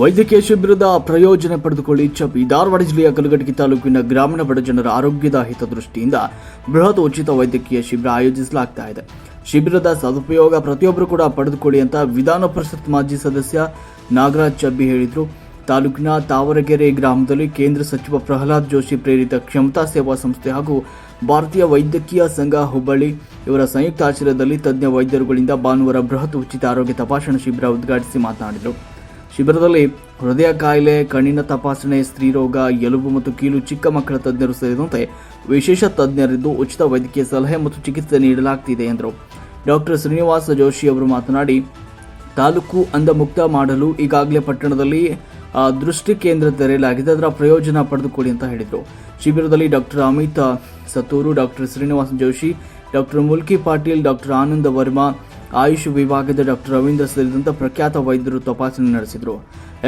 ವೈದ್ಯಕೀಯ ಶಿಬಿರದ ಪ್ರಯೋಜನ ಪಡೆದುಕೊಳ್ಳಿ. ಚಪಿ ಧಾರವಾಡ ಜಿಲ್ಲೆಯ ಕಲಘಟಗಿ ತಾಲೂಕಿನ ಗ್ರಾಮೀಣ ಬಡ ಜನರ ಆರೋಗ್ಯದ ಹಿತದೃಷ್ಟಿಯಿಂದ ಬೃಹತ್ ಉಚಿತ ವೈದ್ಯಕೀಯ ಶಿಬಿರ ಆಯೋಜಿಸಲಾಗ್ತಾ ಇದೆ. ಶಿಬಿರದ ಸದುಪಯೋಗ ಪ್ರತಿಯೊಬ್ಬರು ಕೂಡ ಪಡೆದುಕೊಳ್ಳಿ ಅಂತ ವಿಧಾನ ಪರಿಷತ್ ಮಾಜಿ ಸದಸ್ಯ ನಾಗರಾಜ್ ಚಬ್ಬಿ ಹೇಳಿದರು. ತಾಲೂಕಿನ ತಾವರಗೆರೆ ಗ್ರಾಮದಲ್ಲಿ ಕೇಂದ್ರ ಸಚಿವ ಪ್ರಹ್ಲಾದ್ ಜೋಶಿ ಪ್ರೇರಿತ ಕ್ಷಮತಾ ಸೇವಾ ಸಂಸ್ಥೆ ಹಾಗೂ ಭಾರತೀಯ ವೈದ್ಯಕೀಯ ಸಂಘ ಹುಬ್ಬಳ್ಳಿ ಇವರ ಸಂಯುಕ್ತ ಆಶ್ರಯದಲ್ಲಿ ತಜ್ಞ ವೈದ್ಯರುಗಳಿಂದ ಭಾನುವಾರ ಬೃಹತ್ ಉಚಿತ ಆರೋಗ್ಯ ತಪಾಸಣಾ ಶಿಬಿರ ಉದ್ಘಾಟಿಸಿ ಮಾತನಾಡಿದರು. ಶಿಬಿರದಲ್ಲಿ ಹೃದಯ ಕಾಯಿಲೆ, ಕಣ್ಣಿನ ತಪಾಸಣೆ ಸ್ತ್ರೀರೋಗ ಎಲುಬು ಮತ್ತು ಕೀಲು ಚಿಕ್ಕ ಮಕ್ಕಳ ತಜ್ಞರು ಸೇರಿದಂತೆ ವಿಶೇಷ ತಜ್ಞರಿದ್ದು ಉಚಿತ ವೈದ್ಯಕೀಯ ಸಲಹೆ ಮತ್ತು ಚಿಕಿತ್ಸೆ ನೀಡಲಾಗ್ತಿದೆ ಎಂದರು. ಡಾಕ್ಟರ್ ಶ್ರೀನಿವಾಸ ಜೋಶಿ ಅವರು ಮಾತನಾಡಿ, ತಾಲೂಕು ಅಂಧಮುಕ್ತ ಮಾಡಲು ಈಗಾಗಲೇ ಪಟ್ಟಣದಲ್ಲಿ ದೃಷ್ಟಿ ಕೇಂದ್ರ ತೆರೆಯಲಾಗಿದೆ. ಅದರ ಪ್ರಯೋಜನ ಪಡೆದುಕೊಡಿ ಅಂತ ಹೇಳಿದರು. ಶಿಬಿರದಲ್ಲಿ doctor Amit Sattur doctor Srinivasa Joshi doctor Mulki Patil doctor Ananda Varma Ayush ವಿಭಾಗದ ಡಾಕ್ಟರ್ ರವೀಂದ್ರ ಸೇರಿದಂತೆ ಪ್ರಖ್ಯಾತ ವೈದ್ಯರು ತಪಾಸಣೆ ನಡೆಸಿದರು.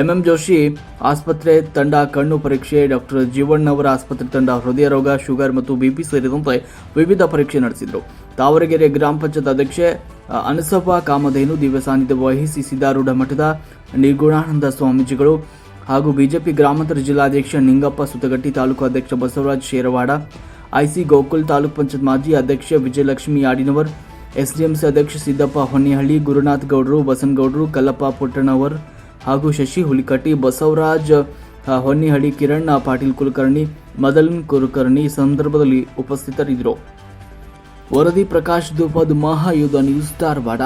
ಎಂಎಂ ಜೋಶಿ ಆಸ್ಪತ್ರೆ ತಂಡ, ಕಣ್ಣು ಪರೀಕ್ಷೆ, ಡಾಕ್ಟರ್ ಜೀವಣ್ಣವರ ಆಸ್ಪತ್ರೆ ತಂಡ, ಹೃದಯ ರೋಗ, ಶುಗರ್ ಮತ್ತು ಬಿಪಿ ಸೇರಿದಂತೆ ವಿವಿಧ ಪರೀಕ್ಷೆ ನಡೆಸಿದರು. ತಾವರಗೆರೆ ಗ್ರಾಮ ಪಂಚಾಯತ್ ಅಧ್ಯಕ್ಷೆ ಅನಸಪ್ಪ ಕಾಮಧೇನು ದಿವ್ಯ ಸಾನ್ನಿಧ್ಯ ವಹಿಸಿ ಸಿದ್ದಾರೂಢ ಮಠದ ನಿರ್ಗುಣಾನಂದ ಸ್ವಾಮೀಜಿಗಳು ಹಾಗೂ ಬಿಜೆಪಿ ಗ್ರಾಮಾಂತರ ಜಿಲ್ಲಾಧ್ಯಕ್ಷ ನಿಂಗಪ್ಪ ಸುತಗಟ್ಟಿ ತಾಲೂಕು ಅಧ್ಯಕ್ಷ ಬಸವರಾಜ್ ಶೇರವಾಡ ಐಸಿ ಗೋಕುಲ್ ತಾಲೂಕ್ ಪಂಚಾಯತ್ ಮಾಜಿ ಅಧ್ಯಕ್ಷ ವಿಜಯಲಕ್ಷ್ಮಿ ಯಾಡಿನವರ್ ಎಸ್ಡಿಎಂಸಿ ಅಧ್ಯಕ್ಷ ಸಿದ್ದಪ್ಪ ಹೊನ್ನಿಹಳ್ಳಿ, ಗುರುನಾಥ್ ಗೌಡರು ಬಸನಗೌಡರು ಕಲ್ಲಪ್ಪ ಪುಟ್ಟಣ್ಣವರ್ ಹಾಗೂ ಶಶಿ ಹುಲಿಕಟ್ಟಿ, ಬಸವರಾಜ್ ಹೊನ್ನಿಹಳ್ಳಿ ಕಿರಣ್ ಪಾಟೀಲ್ ಕುಲಕರ್ಣಿ, ಮದನ್ ಕುಲಕರ್ಣಿ ಸಂದರ್ಭದಲ್ಲಿ ಉಪಸ್ಥಿತರಿದ್ದರು. ವರದಿ ಪ್ರಕಾಶ್ ದುಪದ್ ಮಹಾಯುಧ ನ್ಯೂಸ್ ಧಾರವಾಡ.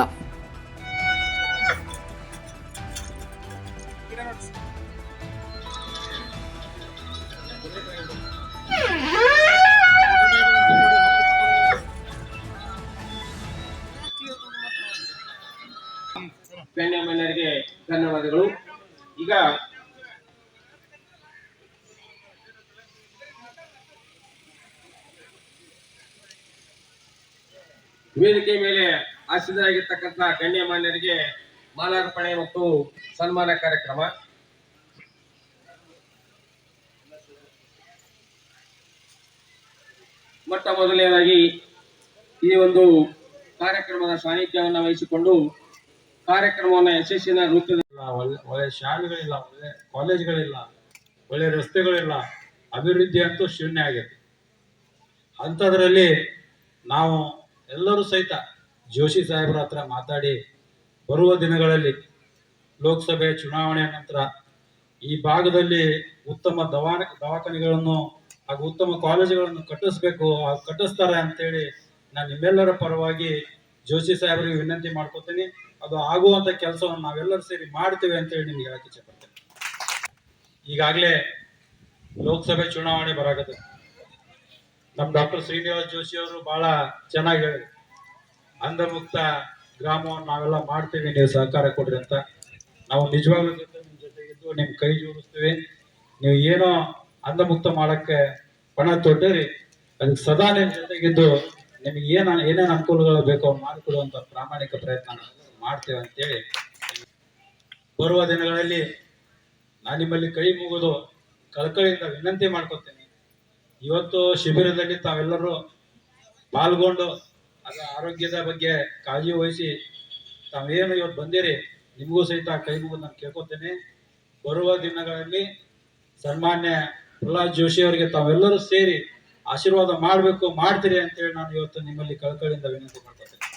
ಗಣ್ಯಮಾನ್ಯರಿಗೆ ಧನ್ಯವಾದಗಳು. ಈಗ ವೇದಿಕೆ ಮೇಲೆ ಆಸೀನರಾಗಿರ್ತಕ್ಕಂಥ ಗಣ್ಯಮಾನ್ಯರಿಗೆ ಮಾಲಾರ್ಪಣೆ ಮತ್ತು ಸನ್ಮಾನ ಕಾರ್ಯಕ್ರಮ. ಮೊಟ್ಟ ಮೊದಲನೇದಾಗಿ ಈ ಒಂದು ಕಾರ್ಯಕ್ರಮದ ಸಾನ್ನಿಧ್ಯವನ್ನು ವಹಿಸಿಕೊಂಡು ಕಾರ್ಯಕ್ರಮವನ್ನು ಯಶಸ್ಸಿನ ರೂಪದಲ್ಲಿ ಒಳ್ಳೆ ಒಳ್ಳೆ ಶಾಲೆಗಳಿಲ್ಲ, ಒಳ್ಳೆ ಕಾಲೇಜ್ಗಳಿಲ್ಲ, ಒಳ್ಳೆ ರಸ್ತೆಗಳಿಲ್ಲ. ಅಭಿವೃದ್ಧಿ ಅಂತೂ ಶೂನ್ಯ ಆಗೈತೆ. ಅಂಥದ್ರಲ್ಲಿ ನಾವು ಎಲ್ಲರೂ ಸಹಿತ ಜೋಶಿ ಸಾಹೇಬ್ರ ಹತ್ರ ಮಾತಾಡಿ ಬರುವ ದಿನಗಳಲ್ಲಿ ಲೋಕಸಭೆ ಚುನಾವಣೆ ನಂತರ ಈ ಭಾಗದಲ್ಲಿ ಉತ್ತಮ ದವಾ ದವಾಖಾನೆಗಳನ್ನು ಹಾಗೂ ಉತ್ತಮ ಕಾಲೇಜುಗಳನ್ನು ಕಟ್ಟಿಸ್ಬೇಕು ಕಟ್ಟಿಸ್ತಾರೆ ಅಂತೇಳಿ ನಾನು ನಿಮ್ಮೆಲ್ಲರ ಪರವಾಗಿ ಜೋಶಿ ಸಾಹೇಬರಿಗೆ ವಿನಂತಿ ಮಾಡ್ಕೊತೀನಿ. ಅದು ಆಗುವಂತ ಕೆಲಸವನ್ನು ನಾವೆಲ್ಲರೂ ಸೇರಿ ಮಾಡ್ತೇವೆ ಅಂತೇಳಿ ನಿಮ್ಗೆ ಹೇಳಕ್ಕೆ ಇಚ್ಛೆಪಡ್ತೇನೆ. ಈಗಾಗಲೇ ಲೋಕಸಭೆ ಚುನಾವಣೆ ಬರಾಗತ್ತೆ. ನಮ್ಮ ಡಾಕ್ಟರ್ ಶ್ರೀನಿವಾಸ್ ಜೋಶಿ ಅವರು ಬಹಳ ಚೆನ್ನಾಗಿ ಹೇಳಿದ್ರು. ಅಂಧಮುಕ್ತ ಗ್ರಾಮವನ್ನು ನಾವೆಲ್ಲ ಮಾಡ್ತೀವಿ, ನೀವು ಸಹಕಾರ ಕೊಡ್ರಿ ಅಂತ. ನಾವು ನಿಜವಾಗ್ಲೂ ಜೊತೆ ನಿಮ್ಮ ಜೊತೆಗಿದ್ದು ನಿಮ್ ಕೈ ಜೋಡಿಸ್ತೀವಿ. ನೀವು ಏನೋ ಅಂಧಮುಕ್ತ ಮಾಡಕ್ಕೆ ಪಣ ತೊಟ್ಟರಿ ಅದಕ್ಕೆ ಸದಾ ನಿಮ್ಮ ಜೊತೆಗಿದ್ದು ನಿಮಗೆ ಏನ ಏನೇನು ಅನುಕೂಲಗಳು ಬೇಕೋ ಮಾಡಿಕೊಡುವಂತ ಪ್ರಾಮಾಣಿಕ ಪ್ರಯತ್ನ ಮಾಡ್ತೇವೆ ಅಂತೇಳಿ. ಬರುವ ದಿನಗಳಲ್ಲಿ ನಾನು ನಿಮ್ಮಲ್ಲಿ ಕೈ ಮುಗಿದು ಕಳಕಳಿಯಿಂದ ವಿನಂತಿ ಮಾಡ್ಕೊತೇನೆ. ಇವತ್ತು ಶಿಬಿರದಲ್ಲಿ ತಾವೆಲ್ಲರೂ ಪಾಲ್ಗೊಂಡು ಅದರ ಆರೋಗ್ಯದ ಬಗ್ಗೆ ಕಾಳಜಿ ವಹಿಸಿ ತಾವೇನು ಇವತ್ತು ಬಂದಿರಿ, ನಿಮಗೂ ಸಹಿತ ಕೈ ಮುಗಿದು ನಾನು ಕೇಳ್ಕೊತೇನೆ. ಬರುವ ದಿನಗಳಲ್ಲಿ ಸನ್ಮಾನ್ಯ ಪ್ರಹ್ಲಾದ್ ಜೋಶಿ ಅವರಿಗೆ ತಾವೆಲ್ಲರೂ ಸೇರಿ ಆಶೀರ್ವಾದ ಮಾಡಬೇಕು ಮಾಡ್ತೀರಿ ಅಂತೇಳಿ ನಾನು ಇವತ್ತು ನಿಮ್ಮಲ್ಲಿ ಕಳಕಳಿಯಿಂದ ವಿನಂತಿ ಮಾಡ್ಕೊತೇನೆ